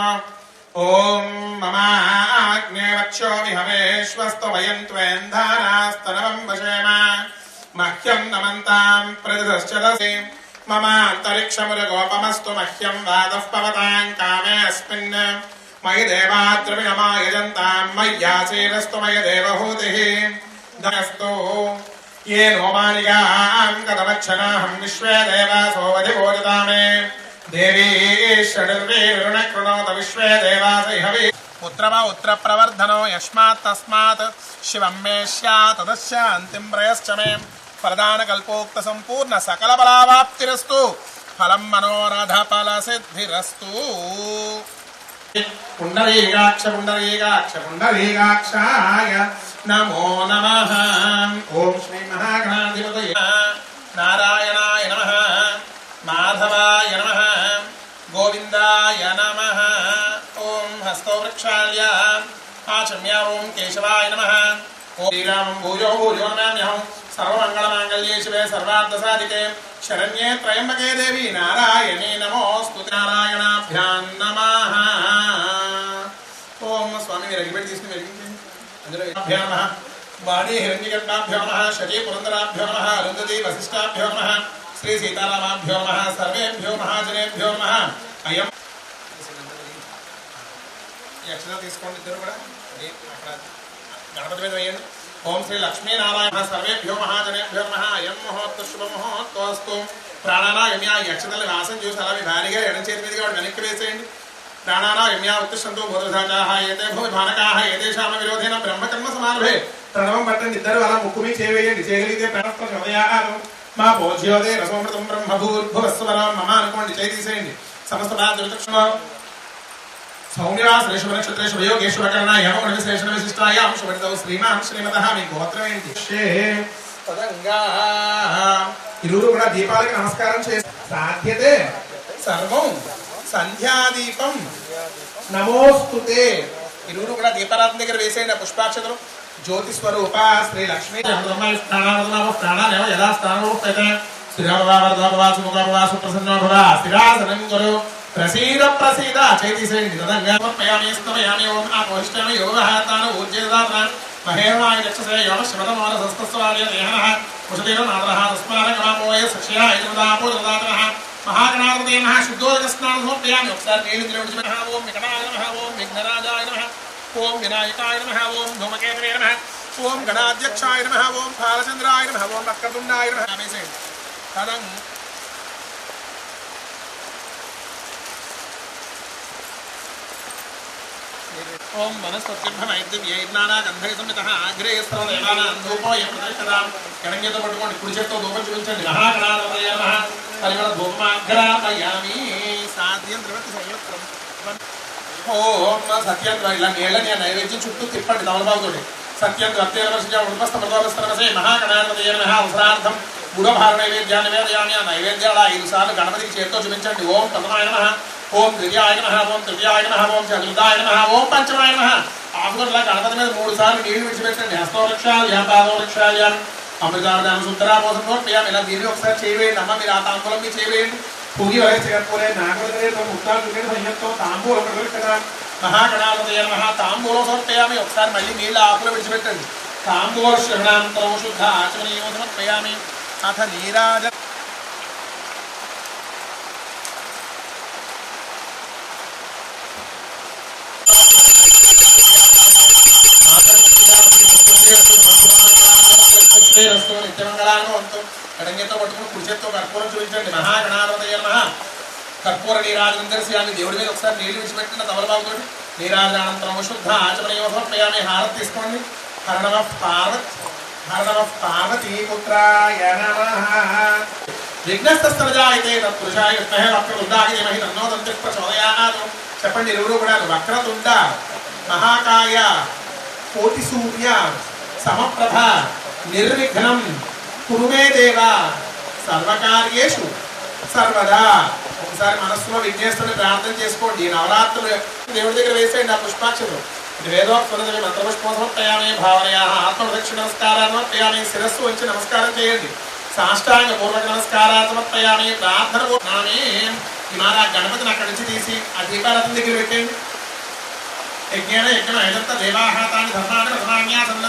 ॐ ममाग्नेवक्षो विहवेश्वस्तु वयम् त्वेन्धारास्तनवम् वशेम मह्यम् नमन्ताम् प्रतिदश्चदसि ममान्तरिक्षमुरगोपमस्तु मह्यम् वादः पवताम् कामे अस्मिन् मयि देवाद्रविणमायजन्ताम् मय्यासीरस्तु मयि देवहूतिः दस्तु ये नोमानिकाम् कथमक्षणाहम् विश्वे देवासोऽवधिभोजता मे దేవీ షడ్వీరుణకృణోత విశ్వే యస్మాత్ తస్మాత్. శివం మే స్యాతదశాంతిం ప్రయశ్చ మే. ప్రధాన కల్పోక్త సంపూర్ణ సకల బలావాప్తిరస్తు ఫలం మనోరథ ఫల సిద్ధిరస్తు. నమో నమ. ఓం శ్రీ నారాయణాయ నమ. మాధవాయ నమ. गोविन्दाय नमः ॐ हस्तो वृक्षाल्य आचम्य ॐ केशवाय नमः ॐ श्रीरामं भूयो भूयो नमाम्यहं सर्वमङ्गलमाङ्गल्ये शिवे सर्वार्थसाधिके शरण्ये त्र्यम्बके देवी नारायणे नमोऽस्तु नारायणाभ्यां नमः ఓం స్వామి మీరు అగ్గిపెట్టి తీసుకుని వెలిగించండి అందులో అభ్యో నమ వాణి హిరణ్యగర్భాభ్యో నమ శరీ పురంధరాభ్యో నమ అరుంధతి వశిష్టాభ్యో నమ శ్రీ సీతారామాభ్యో నమ సర్వేభ్యో మహాజనేభ్యో నమ అయం ఈ తీసుకోండి ఇద్దరు కూడా. అక్కడ గణపతి మీద వేయండి. ఓం శ్రీ లక్ష్మీనారాయణ సర్వేభ్యో మహాజనేభ్యో మహా అయం ముహూర్త శుభ ముహూర్తోస్తు. ప్రాణానాయమ్య ఈ వాసం చూసి అలా మీ భారీగా ఎడం చేతి మీదుగా వెనక్కి వేసేయండి. ప్రాణానాయమ్య ఉత్తిష్టంతో భూతధాజాహ ఏతే భూమి భానకాహ ఏదేశామ విరోధేన బ్రహ్మకర్మ సమారభే. ప్రణవం పట్టండి ఇద్దరు అలా ముక్కు మీ చేయవేయండి చేయగలిగితే ప్రణస్త హృదయాలు మా భోజ్యోదే రసోమృతం బ్రహ్మ భూర్భువస్వరం మమ అనుకోండి చేయి తీసేయండి. సమస్త బాధ్యత సౌమ్యవాస రేషు నక్షత్రేషు వయోగేషు వకరణ యమ విశేషణ విశిష్టాయాం శ్రీమాన్ శ్రీమతః మీ గోత్రం ఇరువురు కూడా దీపాలకి నమస్కారం చేసి సాధ్యతే సర్వం సంధ్యాదీపం. నమోస్తుతే ఇరువురు కూడా దీపారాధన దగ్గర వేసేయండి ఆ పుష్పాక్షతలు. జ్యోతి స్వరూప శ్రీ లక్ష్మీ. ప్రాణానేవ యథా స్థానోపేత స్థిరాభవాసు ప్రసన్నో భవ స్థిరాసనం గురు ప్రసీద ప్రసీద. చేతిసేయండి తదంగా సమర్పయామి స్తమయామి ఓం ఆపోష్టమి యోగహాతాను మహేవాయ చక్షసే యోగ శివతమాన సంస్తస్వాలయ దేహనః. కుశదేవ నాదరః తస్మారగమామోయ సక్ష్యా ఇదదాపో దదాతరః మహాగణాధిపతే నమః. శుద్ధోదక స్నానం సమర్పయామి. ఒకసారి నీళ్ళు నిలబడి నమః. ఓం వికటాయ నమః. ఓం విఘ్నరాజాయ నమః. ఓం వినాయకాయ ఓం ధూమకేతవే ఓం గణాధ్యక్షాయ ఓం బాలచంద్రాయ ఓం తదం ఓం వనస్పతిర్భమైద్యైర్నానా గంధై సంహిత అగ్రే స్థలదేవానాం ధూపోయం ప్రతిష్టదాం గణంగితో పట్టుకోండి కుడి చేత్తో ధూపం చూపించండి మహాగణాలయ పరిమళ ధూపమాగ్రాపయామి సాధ్యం త్రివతి సంయుక్తం। ఓం సత్యం ఇలా నీళ్ళని నైవేద్యం చుట్టూ తిప్పండి తమలపాకుతోటి। సత్యం అత్యేన వర్షించ మహాగణాధిపతయ నమః అవసరార్థం గుడభార నైవేద్యాన్ని వేదయామి ఆ ఐదు సార్లు గణపతికి చేత్తో చూపించండి। ఓం ప్రథమాయ నమః। ఓం ద్వితీయాయ నమః ఓం తృతీయాయ నమః ఓం చతుర్థాయ నమః ఓం పంచమాయ నమః ఆకుగొడ్ల గణపతి మీద మూడు సార్లు నీళ్ళు విడిచిపెట్టండి హస్తోరక్షాయ పాదోరక్షాయ అమృతార్థాన్ని శుద్ధరామోసం నోట్యాం ఇలా దీన్ని ఒకసారి చేయవేయండి అమ్మ మీరు ఆ తాంబూలం మీరు చేయవేయండి పూగి వయస్సుపోలే నాగవదరేతో ముక్తాలు చుట్టిన సంయుక్తో తాంబూలం ప్రదర్శన మహాగణాలయ మహా తాంబూలం సమర్పయామి ఒకసారి మళ్ళీ నీళ్ళ ఆకులు విడిచిపెట్టండి తాంబూల శ్రవణాంతరం శుద్ధ ఆచమనీయం సమర్పయామి అథ నీరాజ ఎడంగేతో పట్టుకుని కుడి చేత్తో కర్పూరం చూపించండి మహాగణాధిపతయ మహా కర్పూర నీరాజనం దర్శయామి దేవుడి మీద ఒకసారి నీళ్ళు విడిచిపెట్టిన తమలబాబు నీరాజనానంతరం శుద్ధ ఆచమనీయ సమర్పయామి హారతి తీసుకోండి హరణవ పార్వత్ హరణవ పార్వతీ పుత్రాయ నమః విఘ్నస్తస్తరజాయతే తత్పురుషాయ విద్మహే వక్రతుండాయ ధీమహి తన్నో దంతి ప్రచోదయాత్ చెప్పండి ఇరువురు కూడా వక్రతుండ మహాకాయ కోటి సూర్య సమప్రభ నిర్విఘ్నం కురుమే దేవ. సర్వకార్యేషు సర్వదా. ఒకసారి మనస్సులో విఘ్నేశ్వరుని ప్రార్థన చేసుకోండి. నవరాత్రులు దేవుడి దగ్గర వేసేయండి ఆ పుష్పాక్షలు. ఇది వేదోక్తున్నది మంత్రపుష్పం సమర్పయామి భావనయా. ఆత్మదక్షిణ నమస్కారాన్ని శిరస్సు వచ్చి నమస్కారం చేయండి. సాష్టాంగ పూర్వక నమస్కారాన్ని ప్రార్థన పూర్ణామి ఇవాళ గణపతిని అక్కడి నుంచి తీసి ఆ దీపారథం దగ్గర పెట్టండి యజ్ఞాన యజ్ఞం ఐదంత దేవాహాతాన్ని ధర్మాన్ని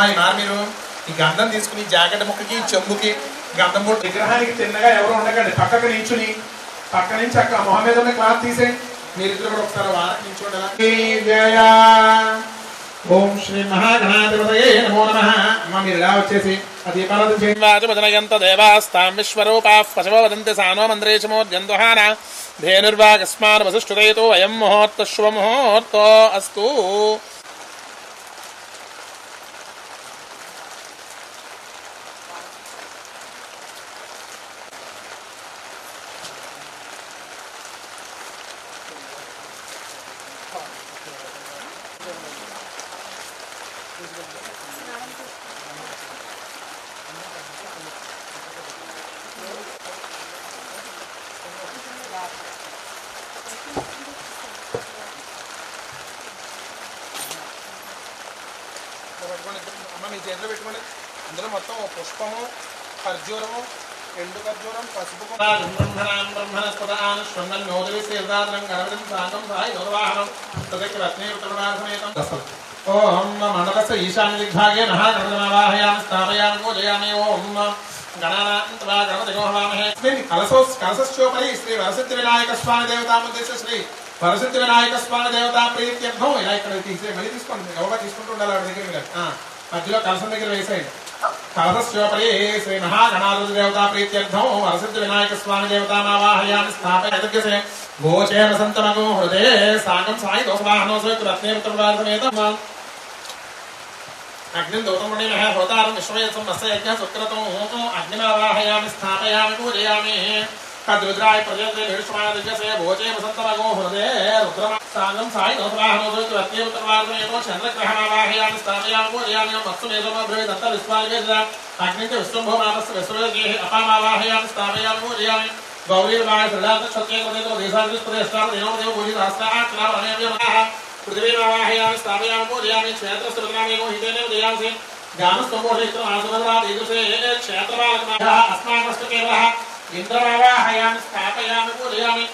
అమ్మా ఇలా మీరు. ఈ గంధం తీసుకుని జాకెట్ ముక్కకి చెంబుకి గంధం ముక్క విగ్రహానికి తిన్నగా ఎవరు ఉండకండి. పక్కకు నించుని పక్క నుంచి అక్క మొహం మీద ఉన్న క్లాత్ తీసే. మీరు ఇద్దరు కూడా ఒకసారి వారకి నించుండాలి ఓం ధేనుర్వాగస్మాన్ వసుష్ఠుతయతో అయం ముహూర్తశ్వ ముహూర్తో అస్తు. అమ్మ మీ చేతిలో పెట్టుకోండి. అందులో మొత్తం పుష్పము ఖర్జూరము ఎండు ఖర్జూరం పసుపు ఓం మండలస్య ఈశాన్య దిగ్భాగే మహాగణపతిమావాహయామి స్థాపయామి పూజయామి ఓం కలశస్యోపరి శ్రీ వరసిద్ధి వినాయక స్వామి దేవతాముద్దేశ్య శ్రీ వరసిద్ధి వినాయక స్వామి దేవతా ప్రీత్యర్థం ఇలా ఇక్కడ తీసే మళ్ళీ తీసుకోండి. ఎవరో తీసుకుంటూ ఉండాలి వాడి దగ్గర మధ్యలో కలశం దగ్గర వేసేయండి కలశస్యోపరి శ్రీ మహాగణాధిపతి దేవతా ప్రీత్యర్థం వరసిద్ధి వినాయక స్వామి దేవతామావాహయామి స్థాపయే గోచే వసంతమగో హృదయ సాగం సాయి దోషవాహనోసో రత్నేరుతమేతం అగ్నిం దౌతమణిమః హోతారం విశ్వయసం అస్య యజ్ఞ సుక్రతం అగ్నిమావాహయామి స్థాపయామి పూజయామి खद्रुद्राय प्रजन्ते निर्षमान दिव्यसे भोजे वसंतमगो हृदे रुद्रमा सागम साई दोसराहम भूत वत्यम तर्वार्म एको चंद्रग्रहणावाहयान स्थापयाम पूजयान वत्सुमेधम भवे दत्त विस्वागेजा अग्निते विश्वम्भो मानस विश्वगेहि अपामावाहयान स्थापयाम पूजयान गौरीर्वाय सदात क्षत्रिय कृते तो देशादिस प्रदेशाम देवो देव भूजि रास्ता आत्मा अनेव्यमः पृथ्वीमावाहयान स्थापयाम पूजयान क्षेत्र सुरग्रामेको हितेन उदयांसि गामस्तमोहितं आसुरदा देदुषे क्षेत्रमालग्माः अस्माकस्तु केवलः ఇంద్రమావాహయామి స్థాపయామి పూజయామి.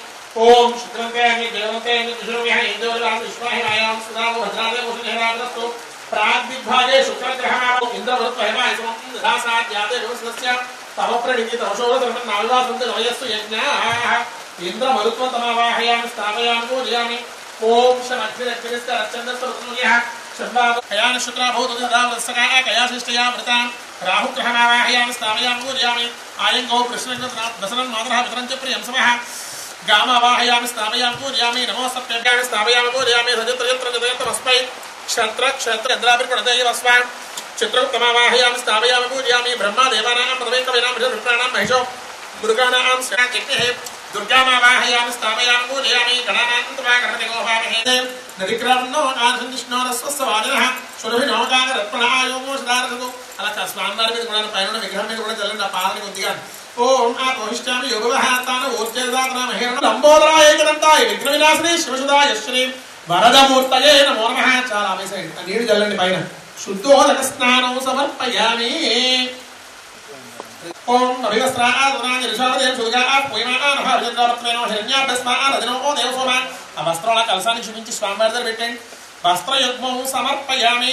ఓం శుక్రంతే అగ్ని దేవంతే అగ్ని విష్ణువ్యః ఇంద్రవరాం విశ్వాహిమాయాం సుధాము భద్రాదే భూషణేరాగ్రస్తు ప్రాగ్దిగ్భాగే శుక్రగ్రహణాలు ఇంద్రవృత్వహిమాయసం దాసాద్యాదే వ్యవస్థస్య తమ ప్రణితి తమశోధర్మం నావివాసంత నవయస్సు యజ్ఞాః. ఇంద్రమరుత్వం తమావాహయామి స్థాపయామి పూజయామి. ఓం శమగ్నిరగ్నిస్త రచ్చందస్వరుత్నుల్యః कयान शुक्रा भूतयाशिष्टया मृता राहुग्रहणावाहयाम स्थापयाम पूजयामि। आयङ्गौ प्रश्नदसनं मातरः पितरं स्थापयामि पूजयामि। नमोऽस्तप्यभ्यां क्षत्र क्षत्रयत्राभिर्पणदैवस्वान् चित्रोत्तमावाहयामि स्थापयामि पूजयामि। ब्रह्मा, देवानां पदमेकविनां मृषरूपाणां महिषो मृगाणां स्याचिग्निः పదవైకవేనాం విష్ణుప్రాణాం మహిషో మృగాణాం శాకిగ్నిః దుర్గామావాహయామి స్థాపయామి పూజయామి గణానాంతమా గణపతి గోహామహే నదిక్రామన్నో ఆనందిష్ణోరస్వస్వాదినః సురభినోకాగరత్పణాయోమోషదారసదు అలా స్వామివారి మీద కూడా పైన విగ్రహం మీద కూడా చల్లండి ఆ పాదని కొద్దిగా. ఓం ఆ ప్రవిష్టామి యోగవహాతాన ఊర్జేదాతన మహేరణ లంబోదరాయ ఏకదంతాయ విఘ్న వినాశిని శివసుదాయ శ్రీ వరదమూర్తయే నమో నమః. చాలా చల్లండి పైన. శుద్ధోదక స్నానం సమర్పయామి. ఓం అభివస్త్రాదునాని ఋషాదేవ సుగా పోయిమానః అభిజంద్రవత్వేనో హిరణ్యాభస్మాన రజనో దేవసోమ ఆ వస్త్రాల కలసాన్ని చూపించి స్వామివారి దగ్గర పెట్టండి వస్త్రయుగ్మం సమర్పయామి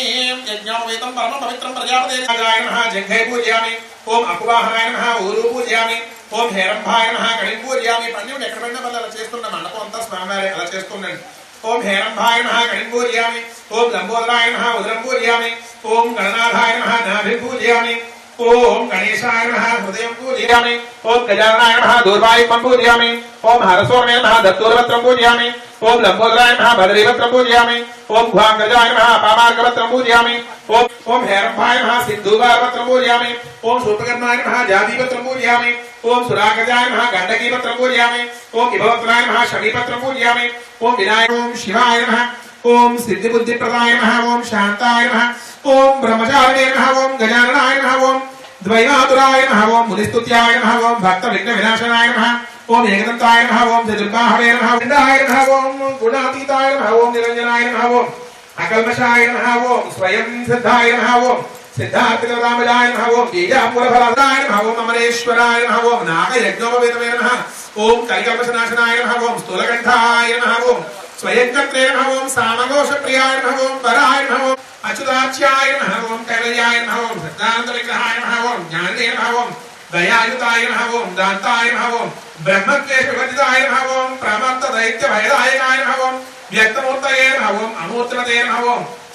యజ్ఞోపవీతం పరమ పవిత్రం ప్రజాపతి నమః జంఘే పూజయామి ఓం అకువాహనాయ నమః ఊరు పూజయామి ఓం హేరంభాయ నమః గణిం పూజయామి పన్నెండు ఎక్కడ పడినా వాళ్ళు అలా చేస్తున్న మండపం అంతా స్వామివారి అలా చేస్తుండండి ఓం హేరంభాయ నమః గణిం పూజయామి। ఓం లంబోదరాయ నమః ఉదరం పూజయామి। ఓం గణనాథాయ నమః నాభి పూజయామి ఓం గణేశాయ నమః హృదయం పూజయామి ఓం గజాననాయ నమః దూర్వాయుపం పూజయామి ఓం హరసోమే నమః దత్తూరవత్రం పూజయామి ఓం లంబోదరాయ నమః బదరీవత్రం పూజయామి ఓం భువాంగజాయ నమః పామార్గవత్రం పూజయామి ఓం ఓం హేరంభాయ నమః సింధూవారవత్రం పూజయామి ఓం సూపకర్ణాయ నమః జాదీవత్రం పూజయామి ఓం సురాగజాయ నమః గండకీవత్రం పూజయామి ఓం విభవత్రాయ నమః శమీపత్రం పూజయామి ఓం వినాయ ఓం శివాయ నమః ఓం సిద్ధి సిద్ధిబుద్ధిప్రదాయ నమః ఓం శాంతాయ నమః ఓం బ్రహ్మచారిణే నమః ఓం గజాననాయ నమః ఓం ద్వైమాతురాయ నమః ఓం మునిస్తుత్యాయ నమః ఓం భక్త విఘ్న వినాశనాయ నమః ఓం ఏకదంతాయ నమః ఓం చతుర్బాహవే నమః విందాయ నమః ఓం గుణాతీతాయ నమః ఓం నిరంజనాయ నమః ఓం అకల్మషాయ నమః ఓం స్వయం సిద్ధాయ నమః ఓం సిద్ధార్థికరామజాయ నమః ఓం బీజాపురఫలదాయ నమః ఓం అమరేశ్వరాయ నమః ఓం నాగయజ్ఞోపవేతమే నమః ఓం కలికల్మషనాశనాయ నమః ఓం స్థూలకంఠాయ నమః ఓం స్వయంకర్త్రే నమః ఓం సామఘోషప్రియాయ నమః వరాయ నమః అచ్యుతాచ్యాయ నమః కైలయాయ కైవల్యాయ నమః ఓం సిద్ధాంత విగ్రహాయ నమః జ్ఞానే నమః దయాయుతాయ నమః దాంతాయ నమః ఓం బ్రహ్మక్లేశవర్జితాయ నమః ప్రమత్త దైత్య భయదాయకాయ నమః వ్యక్తమూర్తయే నమః ఓం అమూర్తిమతే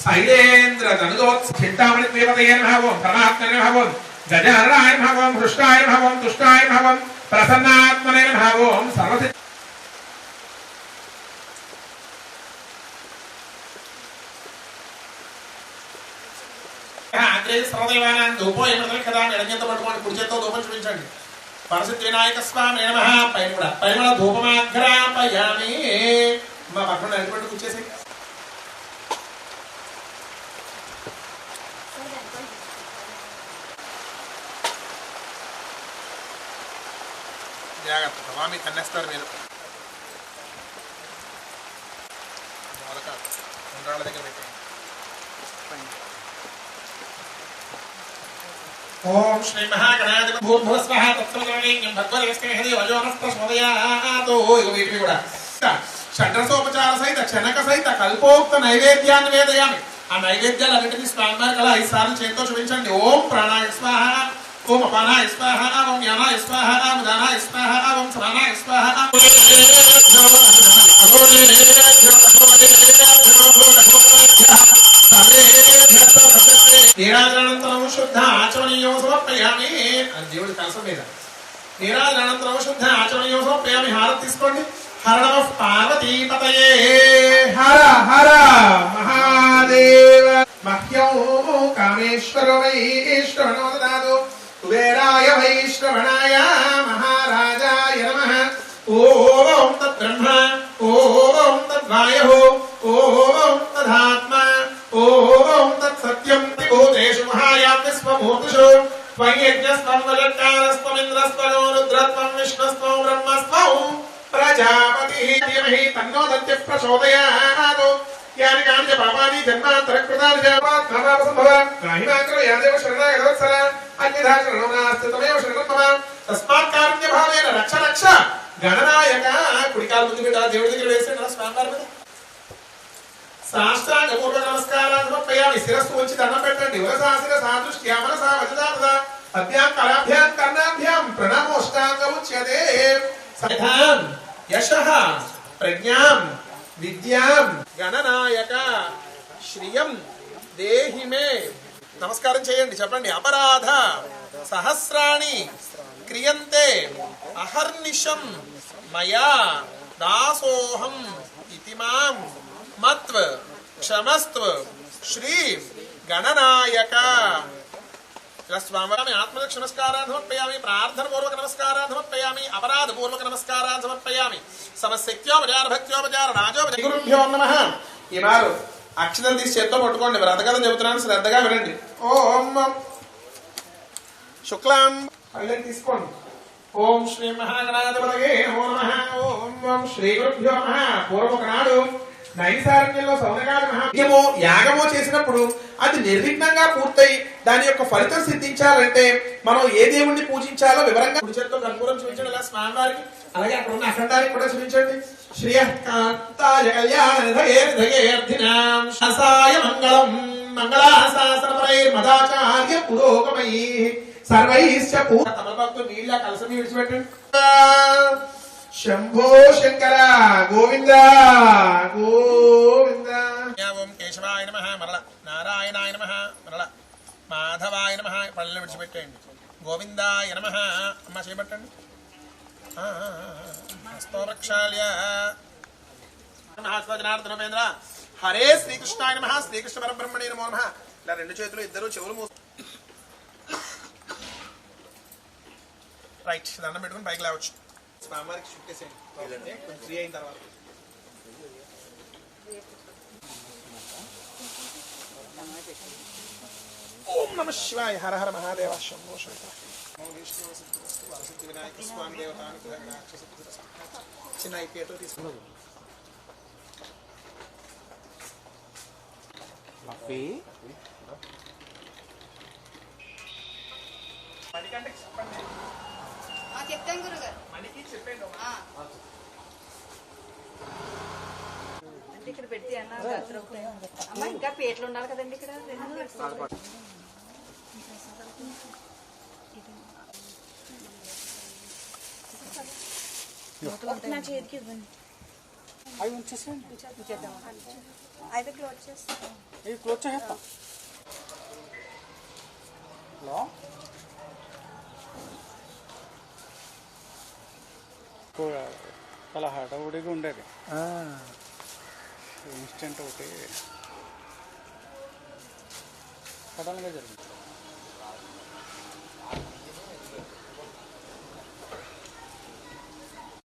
శైలేంద్ర తనుదోత్ చింతామణి దేవతయే నమః పరమాత్మనే నమః ఓం గజారాయ హృష్టాయ నమః ఓం తుష్టాయ నమః ప్రసన్నాత్మనే నమః ఓం సర్వసి అగ్రే సర్వదేవానాం ధూపో ఏమిటో కదా ఎడంచేత పట్టుకోండి కుడి చేత్తో ధూపం చూపించండి. పరసిద్ధి వినాయక స్వామి నమ పైన కూడా పరిమళ ధూపమాగ్రాపయామి మా పక్కన నడిపెట్టు కూర్చేసి జాగ్రత్త స్వామి కన్నేస్తారు మీరు. మొలక ఉండ్రాళ్ళ దగ్గర పెట్టండి ఓం శ్రీ మహాగణాధిపతి భూర్భువస్వః తత్సవితుర్వరేణ్యం భగవదేవస్తే హరి వయోనస్పశోదయాతో కూడా షడ్రసోపచార సహిత చనక సహిత కల్పోక్త నైవేద్యాన్ని వేదయామి ఆ నైవేద్యాలు అన్నింటినీ స్వామివారికి అలా ఐదు సార్లు చేతితో చూపించండి. ఓం ప్రాణాయ స్వాహ ఓం అపానాయ స్వాహ ఓం యానాయ స్వాహ ఓం దానాయ స్వాహ ఓం సమానాయ స్వాహ. నీరాజనంతరం శుద్ధ ఆచమనీయం సమర్పయామి అది దేవుడి కలసం మీద నీరాజనంతరం శుద్ధ ఆచమనీయం సమర్పయామి. హారతి తీసుకోండి. హర నమ పార్వతీపతయే. హర హర మహాదేవ. మహ్యం కామేశ్వర వైశ్రవణో దాదు. కుబేరాయ వైశ్రవణాయ మహారాజాయ నమ. ఓం తద్బ్రహ్మ ఓం తద్వాయు ఓం తదాత్మ ఓం తత్సత్యం. భూతేషు మహాయాత్మి స్వమూర్తిషు. త్వయ్యజ్ఞస్త్వం రుద్రత్వం విష్ణుస్త్వం బ్రహ్మస్త్వం ప్రజాపతి. ధీమహి తన్నో దత్య ప్రచోదయాత్. యాని కాని పాపాని జన్మాంతర యాదేవ శరణాగతవత్సల అన్యథా శరణం నాస్తి తమేవ శరణం మమ తస్మాత్ కారుణ్య భావేన రక్ష రక్ష. గణనాయక. కుడికాలు ముందు దేవుడి దగ్గర వేసి నా స్వామివారి మీద సాష్టాంగ పూర్వ నమస్కారాలు ప్రయాణి శిరస్సు వచ్చి దండం పెట్టండి. వరసాసిన సాదృష్ట్యా మనసా వజదాత అభ్యాం కరాభ్యాం కర్ణాభ్యాం ప్రణామోష్టాంగ ఉచ్యతే. సధాం యశః ప్రజ్ఞాం విద్యాం గణనాయక శ్రియం దేహిమే నమస్కారం చేయండి చెప్పండి. అపరాధ సహస్రాణి క్రియంతే అహర్నిశం మయా దాసోహం ఇతి మాం మత్వ క్షమస్త్వ శ్రీ గణనాయక. ఇలా స్వామి ఆత్మదక్ష క్షమస్కారాన్ని సమర్పయామి ప్రార్థన పూర్వక నమస్కారాన్ని సమర్పయామి అపరాధ పూర్వక నమస్కారాన్ని సమర్పయామి. సమశక్త్యోపచార భక్త్యోపచార రాజోపచార గురుభ్యో నమ. ఈ మారు అక్షరం తీసి చేత్తో పట్టుకోండి. వ్రతకథం చెబుతున్నాను. శ్రద్ధగా వినండి. ఓం శుక్లాం. పల్లెని తీసుకోండి. ఓం శ్రీ మహాగణాధిపతయే నమో. నమ ఓం శ్రీ గురుభ్యో నమ. పూర్వక నాడు నైసారణ్యంలో సౌనకాల మహాయమో యాగమో చేసినప్పుడు అది నిర్విఘ్నంగా పూర్తయి దాని యొక్క ఫలితం సిద్ధించాలంటే మనం ఏ దేవుణ్ణి పూజించాలో వివరంగా కుడి చేత్తో కర్పూరం చూపించండి. ఇలా స్వామివారికి అలాగే అక్కడ ఉన్న అఖండానికి కూడా చూపించండి. శ్రీయకాంతాయ కళ్యాణ ధయేర్ధయేర్ధినాం శసాయ మంగళం మంగళాశాసనపరైర్మదాచార్య పురోగమై సర్వైశ్చ పూర్ణ తమలపాకుతో నీళ్ళ కలసని విడిచిపెట్టండి. శంభో శంకర గోవింద గోవింద ఓం కేశవాయ నమ మరల నారాయణాయ నమ మరల మాధవాయ నమ పళ్ళని విడిచిపెట్టేయండి గోవిందాయ నమ అమ్మ చేపట్టండి హస్తోవృక్షాల్య ప్రక్షాళ్య జనార్దనమేంద్ర హరే శ్రీకృష్ణాయ నమ శ్రీకృష్ణ పరబ్రహ్మణే నమో నమ ఇలా రెండు చేతులు ఇద్దరు చెవులు మూసు రైట్ దండం పెట్టుకుని పైకి లేవచ్చు స్వామివారికి చుట్టేసేయండి కొంచెం ఫ్రీ అయిన తర్వాత. ఓం నమ శివాయ. హర హర మహాదేవ. శంభో శంకర. వినాయక స్వామి. చిన్న తీసుకున్నాను చెప్పండి. చెప్తాను గురుగారు. అంటే ఇక్కడ పెడితే అన్నారు. అమ్మ ఇంకా పేట్లు ఉండాలి కదండి ఇక్కడ. రెండు నా చేతికి ఇవ్వండి. అవి ఉంచేసేయండి. అయితే క్లోజ్ చేస్తాను. ఇవి క్లోజ్ చేసేస్తాం హలో? చాలా హడావుడిగా ఉండేది. ఇన్స్టెంట్ ఒకటి సడన్గా జరిగింది.